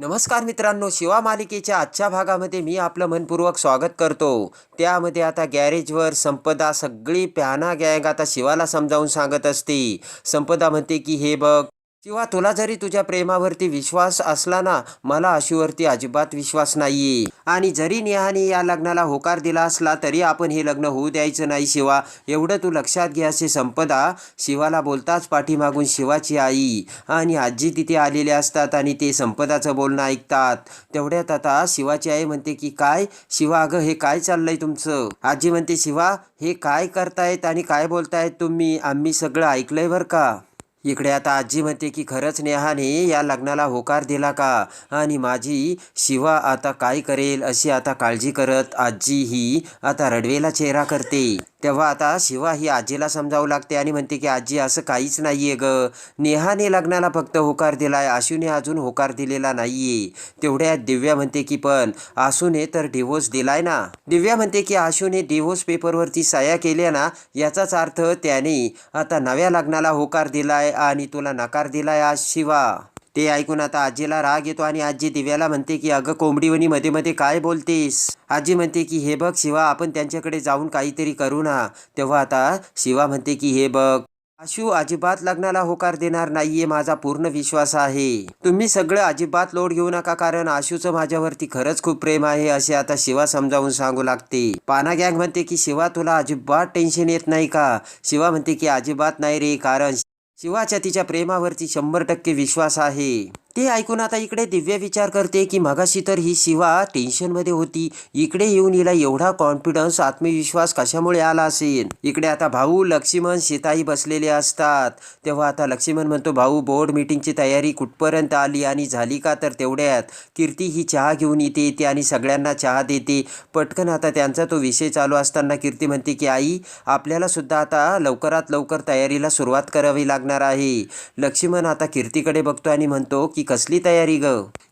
नमस्कार मित्रांनो शिवा मालिकेच्या आजच्या भागामध्ये मी आपलं मनपूर्वक स्वागत करतो. त्यामध्ये आता गॅरेजवर संपदा सगळी प्याना गँग आता शिवाला समजावून सांगत असते. संपदा म्हणते की हे बघ किंवा तुला जरी तुझ्या प्रेमावरती विश्वास असला ना मला अशीवरती अजिबात विश्वास नाही आणि जरी नेहाने या लग्नाला होकार दिला असला तरी आपण हे लग्न होऊ द्यायचं नाही शिवा. एवढं तू लक्षात घे असे संपदा. शिवाला बोलताच पाठीमागून शिवाची आई आणि आजी तिथे आलेले असतात आणि ते संपदाचं बोलणं ऐकतात. तेवढ्यात आता शिवाची आई म्हणते की काय? शिवा अगं हे काय चाललंय तुमचं? आजी म्हणते शिवा हे काय करतायत आणि काय बोलतायत तुम्ही? आम्ही सगळं ऐकलंय बरं का? इकडे आता आजी म्हणते की खरंच नेहाने या लग्नाला होकार दिला का? आणि माझी शिवा आता काय करेल अशी आता काळजी करत आजी ही आता रडवेला चेहरा करते. तेव्हा आता शिवा ही आजीला समजावू लागते आणि म्हणते की आजी असं काहीच नाही आहे ग. नेहाने लग्नाला फक्त होकार दिलाय. आशूने अजून होकार दिलेला नाहीये. तेवढ्या दिव्या म्हणते की पण आशूने तर डिवोर्स दिलाय ना. दिव्या म्हणते की आशूने डिवोर्स पेपरवरती सह्या केल्या ना याचाच अर्थ त्याने आता नव्या लग्नाला होकार दिलाय आणि तुला नकार दिलाय आज शिवा. ते ऐकून आता आजीला राग येतो आणि आजी दिव्याला म्हणते की अगं कोंबडीवणी मध्ये मध्ये काय बोलतेस? आजी म्हणते की हे बघ शिवा आपण त्यांच्याकडे जाऊन काहीतरी करू ना. तेव्हा आता शिवा म्हणते की हे बघ आशू अजिबात लग्नाला होकार देणार नाहीये माझा पूर्ण विश्वास आहे. तुम्ही सगळं अजिबात लोड घेऊ नका कारण आशूचं माझ्यावरती खरंच खूप प्रेम आहे असे आता शिवा समजावून सांगू लागते. पाना गँग म्हणते की शिवा तुला अजिबात टेन्शन येत नाही का? शिवा म्हणते की अजिबात नाही रे कारण शिवाच्या तिच्या प्रेमावरती शंभर टक्के विश्वास आहे. ते ऐकून आता इकडे दिव्य विचार करते की मगाशी तर ही शिवा टेन्शनमध्ये होती. इकडे येऊन हिला एवढा कॉन्फिडन्स आत्मविश्वास कशामुळे आला असेल? इकडे आता भाऊ लक्ष्मण सीताही बसलेले असतात. तेव्हा आता लक्ष्मण म्हणतो भाऊ बोर्ड मीटिंगची तयारी कुठपर्यंत आली आणि झाली का तर तेवढ्यात? कीर्ती ही चहा घेऊन येते येते आणि सगळ्यांना चहा देते. पटकन आता त्यांचा तो विषय चालू असताना कीर्ती म्हणते की आई आपल्याला सुद्धा आता लवकरात लवकर तयारीला सुरुवात करावी लागणार आहे. लक्ष्मण आता कीर्तीकडे बघतो आणि म्हणतो की की कसली तयारी ग?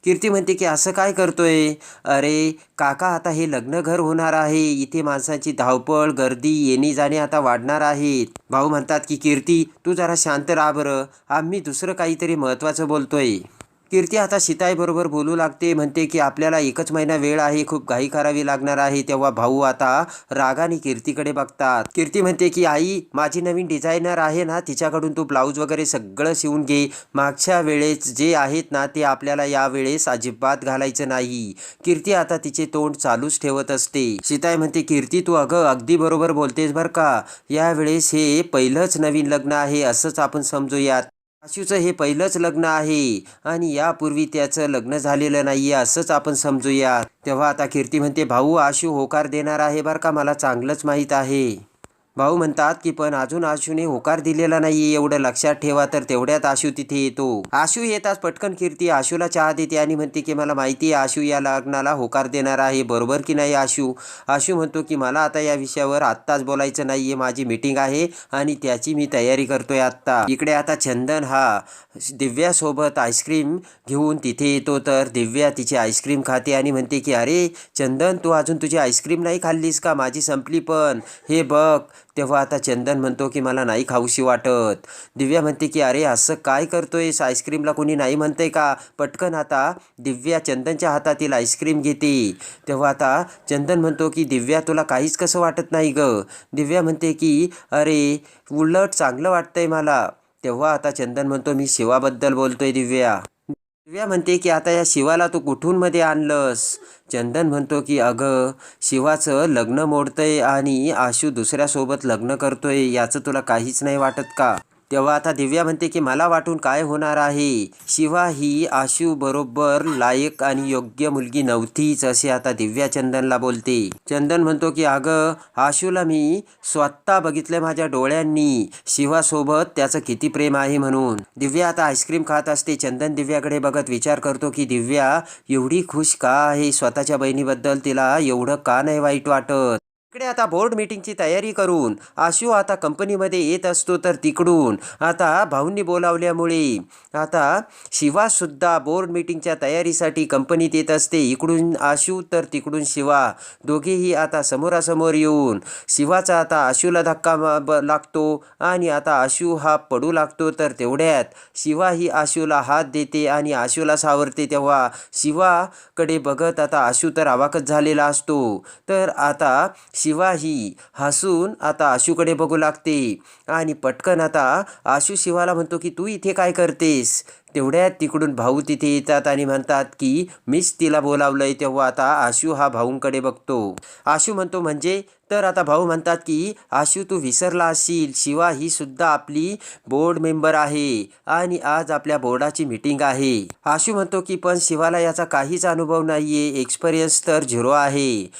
कीर्ती म्हणते की असं काय करतोय? अरे काका आता हे लग्न घर होणार आहे. इथे माणसाची धावपळ गर्दी येणे जाणे आता वाढणार आहेत. भाऊ म्हणतात की कीर्ती तू जरा शांत राहा बरं. आम्ही दुसरं काहीतरी महत्त्वाचं बोलतोय. कीर्ती आता सीताईबरोबर बोलू लागते. म्हणते की आपल्याला एकच महिना वेळ आहे खूप घाई करावी लागणार आहे. तेव्हा भाऊ आता रागाने कीर्तीकडे बघतात. कीर्ती म्हणते की आई माझी नवीन डिझायनर आहे ना तिच्याकडून तू ब्लाऊज वगैरे सगळं शिवून घे. मागच्या वेळेस जे आहेत ना ते आपल्याला यावेळेस अजिबात घालायचं नाही. कीर्ती आता तिचे तोंड चालूच ठेवत असते. सीताई म्हणते कीर्ती तू अगं अगदी बरोबर बोलतेस बरं का. यावेळेस हे पहिलंच नवीन लग्न आहे असंच आपण समजूयात. आशूचं हे पहिलंच लग्न आहे आणि यापूर्वी त्याचं लग्न झालेलं नाही आहे असंच आपण समजूया. तेव्हा आता कीर्ती म्हणते भाऊ आशू होकार देणार आहे बरं का? मला चांगलंच माहीत आहे. भाऊ म्हणतात की पण अजून आशूने होकार दिलेला नाहीये एवढं लक्षात ठेवा तर तेवढ्यात आशू तिथे येतो. आशू येताच पटकन कीर्ती आशूला चहा देते आणि म्हणते की मला माहिती आहे आशू या लग्नाला होकार देणार आहे बरोबर की नाही आशू? आशू म्हणतो की मला आता या विषयावर आत्ताच बोलायचं नाहीये माझी मीटिंग आहे आणि त्याची मी तयारी करतोय आत्ता. इकडे आता चंदन हा दिव्यासोबत आईस्क्रीम घेऊन तिथे येतो तर दिव्या तिची आईस्क्रीम खाते आणि म्हणते की अरे चंदन तू अजून तुझी आईस्क्रीम नाही खाल्लीस का? माझी संपली पण. हे बघ तेव्हा आता चंदन म्हणतो की मला नाही खाऊशी वाटत. दिव्या म्हणते की अरे असं काय करतोयस? आईस्क्रीमला कोणी नाही म्हणते का? पटकन आता दिव्या चंदनच्या हातातील आईस्क्रीम घेते. तेव्हा आता चंदन म्हणतो की दिव्या तुला काहीच कसं वाटत नाही ग? दिव्या म्हणते की अरे उलट चांगलं वाटतंय मला. तेव्हा आता चंदन म्हणतो मी शिवाबद्दल बोलतोय दिव्या. दिव्या म्हणते की आता या शिवाला तू कुठून मध्ये आणलंस? चंदन म्हणतो की अगं शिवाचं लग्न मोडतंय आणि आशू दुसऱ्यासोबत लग्न करतोय याचं तुला काहीच नाही वाटत का? तेव्हा आता दिव्या म्हणते की मला वाटून काय होणार आहे? शिवा ही आशू बरोबर लायक आणि योग्य मुलगी नव्हतीच असे आता दिव्या चंदनला बोलते. चंदन म्हणतो की अगं आशूला मी स्वतः बघितलं माझ्या डोळ्यांनी. शिवासोबत त्याचं किती प्रेम आहे म्हणून. दिव्या आता आईस्क्रीम खात असते. चंदन दिव्याकडे बघत विचार करतो की दिव्या एवढी खुश का आहे? स्वतःच्या बहिणीबद्दल तिला एवढं का नाही वाईट वाटत? इकडे आता बोर्ड मीटिंगची तयारी करून आशू आता कंपनीमध्ये येत असतो तर तिकडून. आता भाऊंनी बोलावल्यामुळे आता शिवासुद्धा बोर्ड मीटिंगच्या तयारीसाठी कंपनीत येत असते. इकडून आशू तर तिकडून शिवा. दोघेही आता समोरासमोर येऊन शिवाचा आता आशूला धक्का लागतो आणि आता आशू हा पडू लागतो तर तेवढ्यात शिवा ही आशूला हात देते आणि आशूला सावरते. तेव्हा शिवाकडे बघत आता आशू तर अवाकच झालेला असतो. तर आता शिवा शिवाही हसून आता आशूकडे बघू लागते. आणि पटकन आता आशू शिवाला म्हणतो की तू इथे काय करतेस? तेवढ्यात तिकडून भाऊ तिथे येतात आणि म्हणतात की मीच तिला बोलावलंय तेव्हा आता आशू हा भाऊंकडे बघतो. आशू म्हणतो म्हणजे? तर आता भाऊ म्हणतात की आशू तू विसरला असशील. शिवा ही सुद्धा आपली बोर्ड मेंबर आहे आणि आज आपल्या बोर्डाची मीटिंग आहे. आशू म्हणतो की पण शिवाला याचा काहीच अनुभव नाहीये. एक्सपिरियन्स तर झिरो आहे.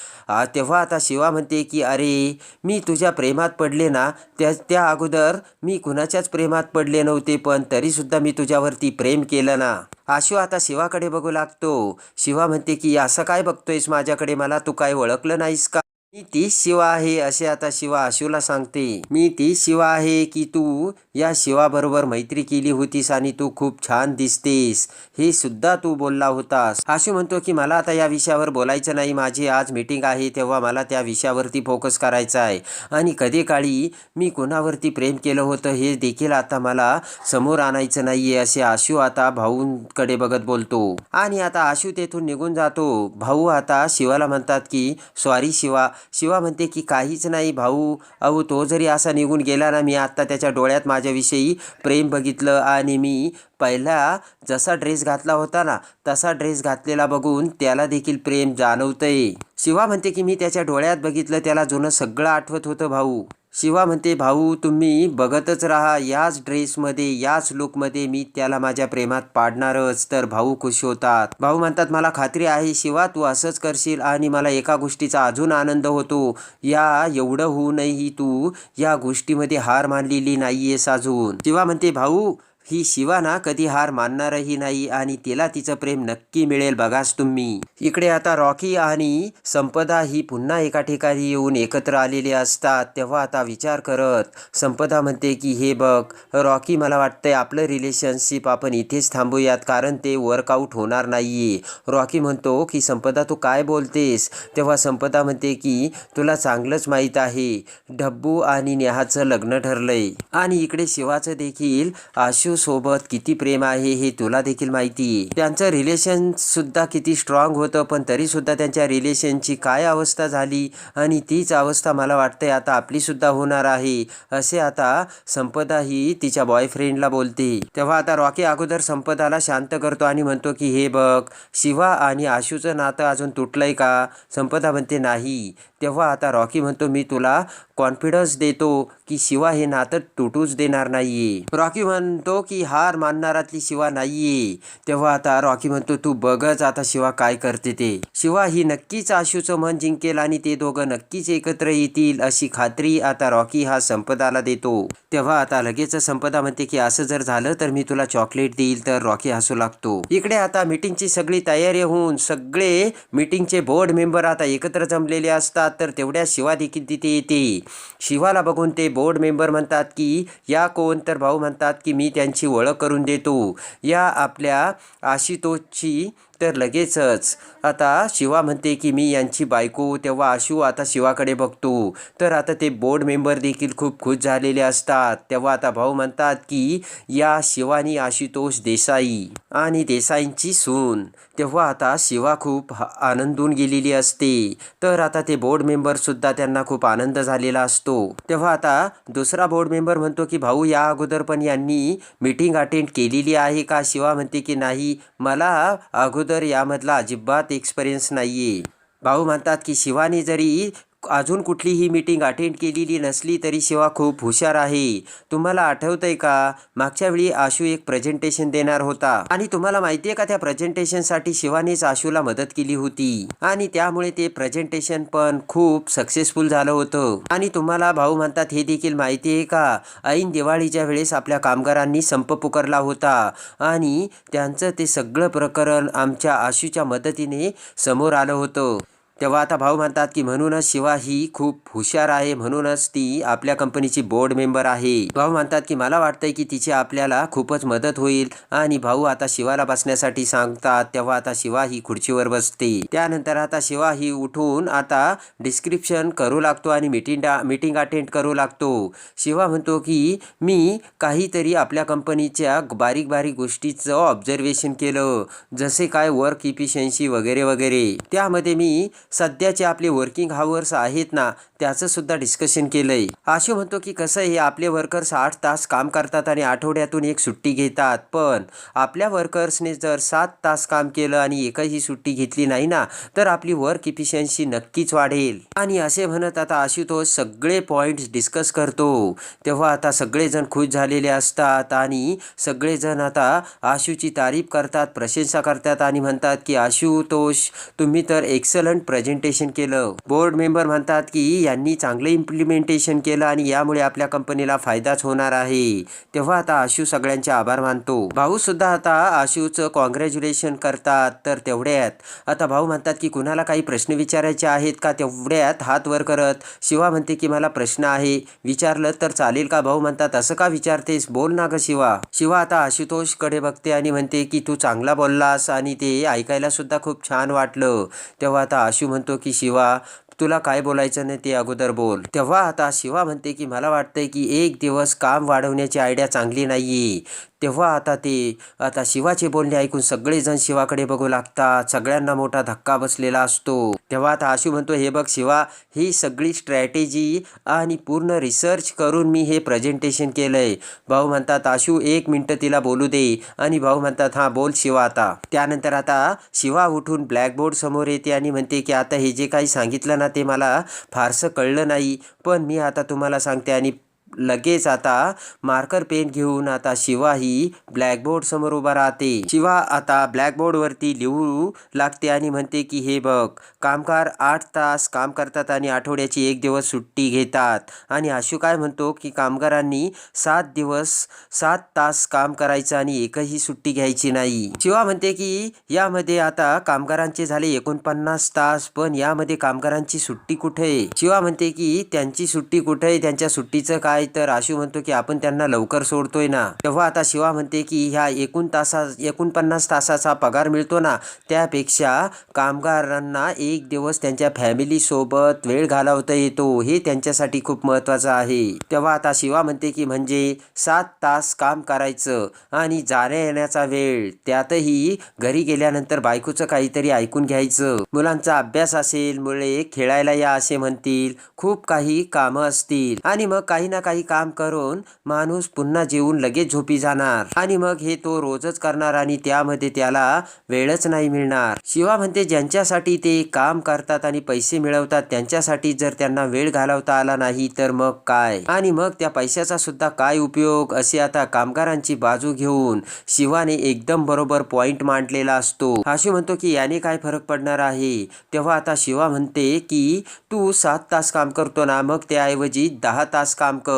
तेव्हा आता शिवा म्हणते की अरे मी तुझ्या प्रेमात पडले ना त्या त्या अगोदर मी कुणाच्याच प्रेमात पडले नव्हते पण तरीसुद्धा मी तुझ्यावरती प्रेम केलं ना? आशू आता शिवाकडे बघू लागतो. शिवा म्हणते की असं काय बघतोयस माझ्याकडे? मला तू काय ओळखलं नाहीस का? मी तीच शिवा आहे असे आता शिवा आशूला सांगते. मी तीच शिवा आहे की तू या शिवाबरोबर मैत्री केली होतीस आणि तू खूप छान दिसतेस. हे सुद्धा तू बोलला होतास. आशू म्हणतो की मला आता या विषयावर बोलायचं नाही. माझी आज मीटिंग आहे तेव्हा मला त्या विषयावरती फोकस करायचा आहे. आणि कधी काळी मी कोणावरती प्रेम केलं होतं हे देखील आता मला समोर आणायचं नाहीये असे आशू आता भाऊंकडे बघत बोलतो. आणि आता आशू तेथून निघून जातो. भाऊ आता शिवाला म्हणतात की सॉरी शिवा शिवा म्हणते की काहीच नाही भाऊ. अहो तो जरी असा निघून गेला ना मी आत्ता त्याच्या डोळ्यात माझ्याविषयी प्रेम बघितलं आणि मी पहिला जसा ड्रेस घातला होता ना तसा ड्रेस घातलेला बघून त्याला देखील प्रेम जाणवतंय. शिवा म्हणते की मी त्याच्या डोळ्यात बघितलं त्याला जुनं सगळं आठवत होतं भाऊ. शिवा म्हणते भाऊ तुम्ही बघतच राहा याच ड्रेसमध्ये याच लुकमध्ये मी त्याला माझ्या प्रेमात पाडणारच. तर भाऊ खुश होतात. भाऊ म्हणतात मला खात्री आहे शिवा तू असंच करशील आणि मला एका गोष्टीचा अजून आनंद होतो. या एवढं होऊनही तू या गोष्टीमध्ये हार मानलेली नाहीयेस अजून. शिवा म्हणते भाऊ ही शिवा ना कधी हार मानणारही नाही आणि तिला तिचं प्रेम नक्की मिळेल बघाच तुम्ही. इकडे आता रॉकी आणि संपदा ही पुन्हा एका ठिकाणी येऊन एकत्र आलेले असतात. तेव्हा आता विचार करत संपदा म्हणते की हे बघ रॉकी मला वाटतंय आपलं रिलेशनशिप आपण इथेच थांबूयात कारण ते वर्कआउट होणार नाहीये. रॉकी म्हणतो की संपदा तू काय बोलतेस? तेव्हा संपदा म्हणते की तुला चांगलंच माहीत आहे डब्बू आणि नेहाचं लग्न ठरलंय. आणि इकडे शिवाचं देखील आशू सोबत किती प्रेम आहे हे तुला देखील माहिती आहे. त्यांचं रिलेशन सुद्धा किती स्ट्रॉंग होतं पण तरी सुद्धा त्यांच्या रिलेशनची काय अवस्था झाली आणि तीच अवस्था मला वाटतंय आता आपली सुद्धा होणार आहे असे आता संपदा ही तिच्या बॉयफ्रेंडला बोलते. तेव्हा आता रॉकी अगोदर संपदाला शांत करतो आणि म्हणतो की हे बघ शिवा आणि आशूचं नातं अजून तुटलंय का? संपदा म्हणते नाही तेव्हा आता रॉकी म्हणतो मी तुला कॉन्फिडन्स देतो की शिवा हे नातं तुटूच देणार नाहीये. रॉकी म्हणतो की हार मानणारातली शिवा नाहीये. तेव्हा आता रॉकी म्हणतो तू बघच आता शिवा काय करते ते. शिवा ही नक्कीच आशूचं मन जिंकेल आणि ते दोघं नक्कीच एकत्र येतील अशी खात्री आता रॉकी हा संपदाला देतो. तेव्हा आता लगेच संपदा म्हणते की असं जर झालं तर मी तुला चॉकलेट देईल तर रॉकी हसू लागतो. इकडे आता मीटिंगची सगळी तयारी होऊन सगळे मीटिंगचे बोर्ड मेंबर आता एकत्र जमलेले असतात. तर तेवढ्या शिवा देखील तिथे येते. शिवाला बघून ते बोर्ड मेंबर म्हणतात की या कोण? तर भाऊ म्हणतात की मी त्यांची ओळख करून देतो. या आपल्या आशितोषची तर लगेचच. आता शिवा म्हणते की मी यांची बायको तेव्हा आशू आता शिवाकडे बघतो. तर आता ते बोर्ड मेंबर देखील खूप खुश झालेले असतात. तेव्हा आता भाऊ म्हणतात की या शिवानी आशुतोष देसाई आणि देसाईंची सून. तेव्हा आता शिवा खूप ह- आनंदून गेलेली असते. तर आता ते बोर्ड मेंबरसुद्धा त्यांना खूप आनंद झालेला असतो. तेव्हा आता दुसरा बोर्ड मेंबर म्हणतो की भाऊ या अगोदर पण यांनी मीटिंग अटेंड केलेली आहे का? शिवा म्हणते की नाही. मला अगोदर यामधला अजिबात एक्सपिरियन्स नाही आहे भाऊ म्हणतात की शिवानी जरी अजून कुठलीही मीटिंग अटेंड केलेली नसली तरी शिवा खूप हुशार आहे. तुम्हाला आठवतंय का? मागच्या वेळी आशू एक प्रेझेंटेशन देणार होता. आणि तुम्हाला माहिती आहे का त्या प्रेझेंटेशनसाठी शिवानेच आशूला मदत केली होती. आणि त्यामुळे ते प्रेझेंटेशन पण खूप सक्सेसफुल झालं होतं. आणि तुम्हाला भाऊ म्हणतात हे देखील माहिती आहे का? ऐन दिवाळीच्या वेळेस आपल्या कामगारांनी संप पुकारला होता. आणि त्यांचं ते सगळं प्रकरण आमच्या आशूच्या मदतीने समोर आलं होतं. तेव्हा आता भाऊ म्हणतात की म्हणूनच शिवा ही खूप हुशार आहे म्हणूनच ती आपल्या कंपनीची बोर्ड मेंबर आहे. भाऊ म्हणतात की मला वाटतंय की तिची आपल्याला खूपच मदत होईल आणि भाऊ आता शिवाला बसण्यासाठी सांगतात तेव्हा आता शिवा ही खुर्चीवर बसते. त्यानंतर आता शिवा ही उठून आता डिस्क्रिप्शन करू लागतो आणि मिटिंग मीटिंग अटेंड करू लागतो. शिवा म्हणतो की मी काहीतरी आपल्या कंपनीच्या बारीक बारीक गोष्टीचं ऑब्झर्वेशन केलं जसे काय वर्क इफिशियन्सी वगैरे वगैरे. त्यामध्ये मी सध्याचे आपले वर्किंग हावर्स आहेत ना त्याचं सुद्धा डिस्कशन केलंय. आशू म्हणतो की कसं आहे आपले वर्कर्स आठ तास काम करतात आणि आठवड्यातून एक सुट्टी घेतात. पण आपल्या वर्कर्सने जर सात तास काम केलं आणि एकही सुट्टी घेतली नाही ना तर आपली वर्क इफिशियन्सी नक्कीच वाढेल. आणि असे म्हणत आता आशुतोष सगळे पॉईंट्स डिस्कस करतो. तेव्हा आता सगळेजण खुश झालेले असतात आणि सगळेजण आता आशूची तारीफ करतात प्रशंसा करतात आणि म्हणतात की आशुतोष तुम्ही तर एक्सलंट प्र प्रेझेंटेशन केलं. बोर्ड मेंबर म्हणतात की यांनी चांगलं इम्प्लिमेंटेशन केलं आणि यामुळे आपल्या कंपनीला फायदाच होणार आहे. तेव्हा आता आशू सगळ्यांचे आभार मानतो. भाऊ सुद्धा आता आशूचं कॉंग्रॅच्युलेशन करतात तर तेवढ्यात. आता भाऊ म्हणतात की कुणाला काही प्रश्न विचारायचे आहेत का? तेवढ्यात हात वर करत. शिवा म्हणते की मला प्रश्न आहे. विचारलं तर चालेल का भाऊ? म्हणतात असं का विचारतेस? बोल ना ग शिवा. शिवा आता आशुतोषकडे बघते आणि म्हणते की तू चांगला बोललास आणि ते ऐकायला सुद्धा खूप छान वाटलं. तेव्हा आता आशू म्हणतो की शिवा तुला काय बोलायचं नाही ते अगोदर बोल. तेव्हा आता शिवा म्हणते की मला वाटतंय की एक दिवस काम वाढवण्याची आयडिया चांगली नाहीये. तेव्हा आता ते आता शिवाचे बोलणे ऐकून सगळेजण शिवाकडे बघू लागतात. सगळ्यांना मोठा धक्का बसलेला असतो. तेव्हा आता आशू म्हणतो हे बघ शिवा ही सगळी स्ट्रॅटेजी आणि पूर्ण रिसर्च करून मी हे प्रेझेंटेशन केलंय. भाऊ म्हणतात आशू एक मिनटं तिला बोलू दे. आणि भाऊ म्हणतात हां बोल शिवा आता. त्यानंतर आता शिवा उठून ब्लॅकबोर्ड समोर येते आणि म्हणते की आता हे जे काही सांगितलं ना ते मला फारसं कळलं नाही पण मी आता तुम्हाला सांगते आणि लगेच आता मार्कर पेन घेऊन आता शिवा ही ब्लॅकबोर्ड समोर उभा राहते. शिवा आता ब्लॅकबोर्डवरती लिहू लागते आणि म्हणते की हे बघ कामगार आठ तास काम करतात आणि आठवड्याची एक दिवस सुट्टी घेतात. आणि आशू काय म्हणतो की कामगारांनी सात दिवस सात तास काम करायचं आणि एकही सुट्टी घ्यायची नाही. शिवा म्हणते की यामध्ये आता कामगारांचे झाले एकोणपन्नास तास पण यामध्ये कामगारांची सुट्टी कुठे? आहे शिवा म्हणते की त्यांची सुट्टी कुठे? आहे त्यांच्या सुट्टीचं काय तर आशू म्हणतो की आपण त्यांना लवकर सोडतोय ना. तेव्हा आता शिवा म्हणते की ह्या एकूण तासा एकोणपन्नास तासाचा पगार मिळतो ना त्यापेक्षा कामगारांना एक दिवस त्यांच्या फॅमिली सोबत वेळ घालवता येतो. हे त्यांच्यासाठी खूप महत्वाचं आहे. तेव्हा आता शिवा म्हणते की म्हणजे सात तास काम करायचं आणि जाण्या येण्याचा वेळ. त्यातही घरी गेल्यानंतर बायकोचं काहीतरी ऐकून घ्यायचं. मुलांचा अभ्यास असेल मुळे खेळायला या असे म्हणतील. खूप काही कामं असतील आणि मग काही ना काही काही काम करून माणूस पुन्हा जेवून लगेच झोपी जाणार. आणि मग हे तो रोजच करणार आणि त्यामध्ये त्याला वेळच नाही मिळणार. शिवा म्हणते ज्यांच्यासाठी ते काम करतात आणि पैसे मिळवतात त्यांच्यासाठी जर त्यांना वेळ घालवता आला नाही तर मग काय? आणि मग त्या पैशाचा सुद्धा काय उपयोग? असे आता कामगारांची बाजू घेऊन शिवाने एकदम बरोबर पॉइंट मांडलेला असतो. आशू म्हणतो की याने काय फरक पडणार आहे? तेव्हा आता शिवा म्हणते की तू सात तास काम करतो ना मग त्याऐवजी दहा तास काम कर.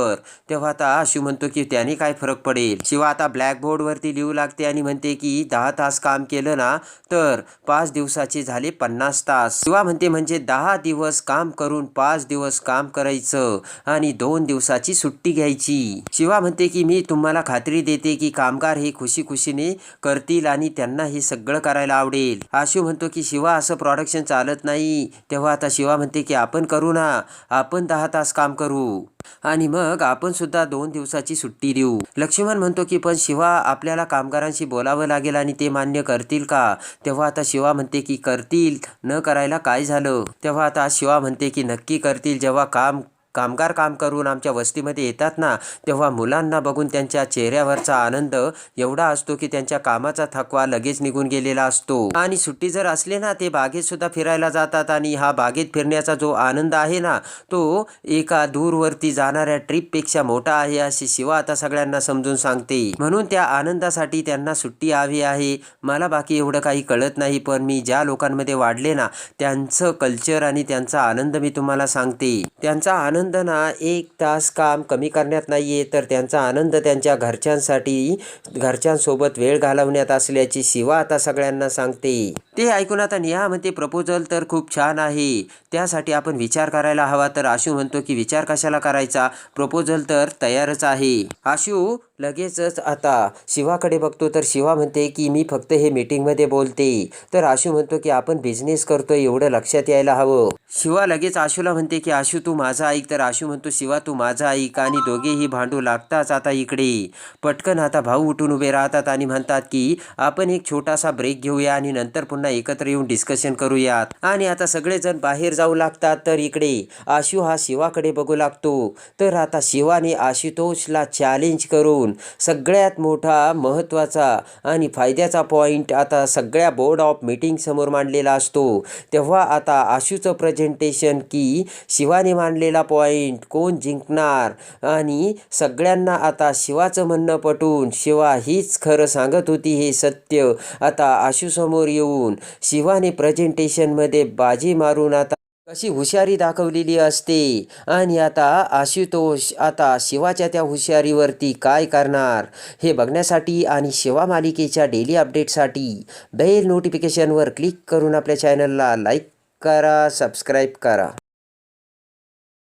तेव्हा आता आशू म्हणतो की त्याने काय फरक पडेल? शिवा आता ब्लॅकबोर्डवरती लिहू लागते आणि म्हणते की दहा तास काम केलं ना तर पाच दिवसाचे झाले पन्नास तास. शिवा म्हणते म्हणजे दहा दिवस काम करून पाच दिवस काम करायचं आणि दोन दिवसाची सुट्टी घ्यायची. शिवा म्हणते की मी तुम्हाला खात्री देते की कामगार हे खुशी खुशीने करतील आणि त्यांना हे सगळं करायला आवडेल. आशू म्हणतो की शिवा असं प्रॉडक्शन चालत नाही. तेव्हा आता शिवा म्हणते की आपण करू ना आपण दहा तास काम करू. आणि मग आपण सुद्धा दोन दिवसाची सुट्टी देऊ. लक्ष्मण म्हणतो की पण शिवा आपल्याला कामगारांशी बोलावं लागेल आणि ते मान्य करतील का? तेव्हा आता शिवा म्हणते की करतील. न करायला काय झालं? तेव्हा आता शिवा म्हणते की नक्की करतील. जेव्हा काम कामगार काम करून आमच्या वस्तीमध्ये येतात ना तेव्हा मुलांना बघून त्यांच्या चेहऱ्यावरचा आनंद एवढा असतो की त्यांच्या कामाचा थकवा लगेच निघून गेलेला असतो. आणि सुट्टी जर असली ना ते बागेत सुद्धा फिरायला जातात आणि हा बागेत फिरण्याचा जो आनंद आहे ना तो एका दूरवरती जाणाऱ्या ट्रिपपेक्षा मोठा आहे अशी शिवा आता सगळ्यांना समजून सांगते. म्हणून त्या आनंदासाठी त्यांना सुट्टी हवी आहे. मला बाकी एवढं काही कळत नाही पण मी ज्या लोकांमध्ये वाढले ना त्यांचं कल्चर आणि त्यांचा आनंद मी तुम्हाला सांगते. त्यांचा आनंद आनंद ना एक तास काम कमी करण्यात नाही आहे तर त्यांचा आनंद त्यांच्या घरच्यांसाठी घरच्यांसोबत वेळ घालवण्यात असल्याची शिवा आता सगळ्यांना सांगते. ते ऐकून आता नेहा म्हणते प्रपोजल तर खूप छान आहे. त्यासाठी आपण विचार करायला हवा. तर आशू म्हणतो की विचार कशाला करायचा? प्रपोजल तर तयारच आहे. आशू लगेचच आता शिवाकडे बघतो तर शिवा म्हणते की मी फक्त हे मीटिंगमध्ये बोलते. तर आशू म्हणतो की आपण बिझनेस करतोय एवढं लक्षात यायला हवं. शिवा लगेच आशूला म्हणते की आशू तू माझा ऐक. तर आशू म्हणतो शिवा तू माझा ऐक. आणि दोघेही भांडू लागताच आता इकडे. पटकन आता भाऊ उठून उभे राहतात आणि म्हणतात की आपण एक छोटासा ब्रेक घेऊया आणि नंतर पुन्हा एकत्र येऊन डिस्कशन करूयात. आणि आता सगळेजण बाहेर जाऊ लागतात तर इकडे आशू हा शिवाकडे बघू लागतो. तर आता शिवाने आशुतोषला चॅलेंज करून सगळ्यात मोठा महत्त्वाचा आणि फायद्याचा पॉईंट आता सगळ्या बोर्ड ऑफ मीटिंगसमोर मांडलेला असतो. तेव्हा आता आशूचं प्रेझेंटेशन की शिवाने मांडलेला पॉईंट कोण जिंकणार? आणि सगळ्यांना आता शिवाचं म्हणणं पटून शिवा हीच खरं सांगत होती हे सत्य. आता आशूसमोर येऊन शिवाने प्रेझेंटेशनमध्ये बाजी मारून आता कशी हुशारी दाखवलेली असते? आणि आता आशुतोष आता शिवाच्या त्या हुशारीवरती काय करणार? हे बघण्यासाठी आणि शिवा मालिकेच्या डेली अपडेटसाठी बेल नोटिफिकेशनवर क्लिक करून आपल्या चॅनलला लाईक करा सबस्क्राईब करा.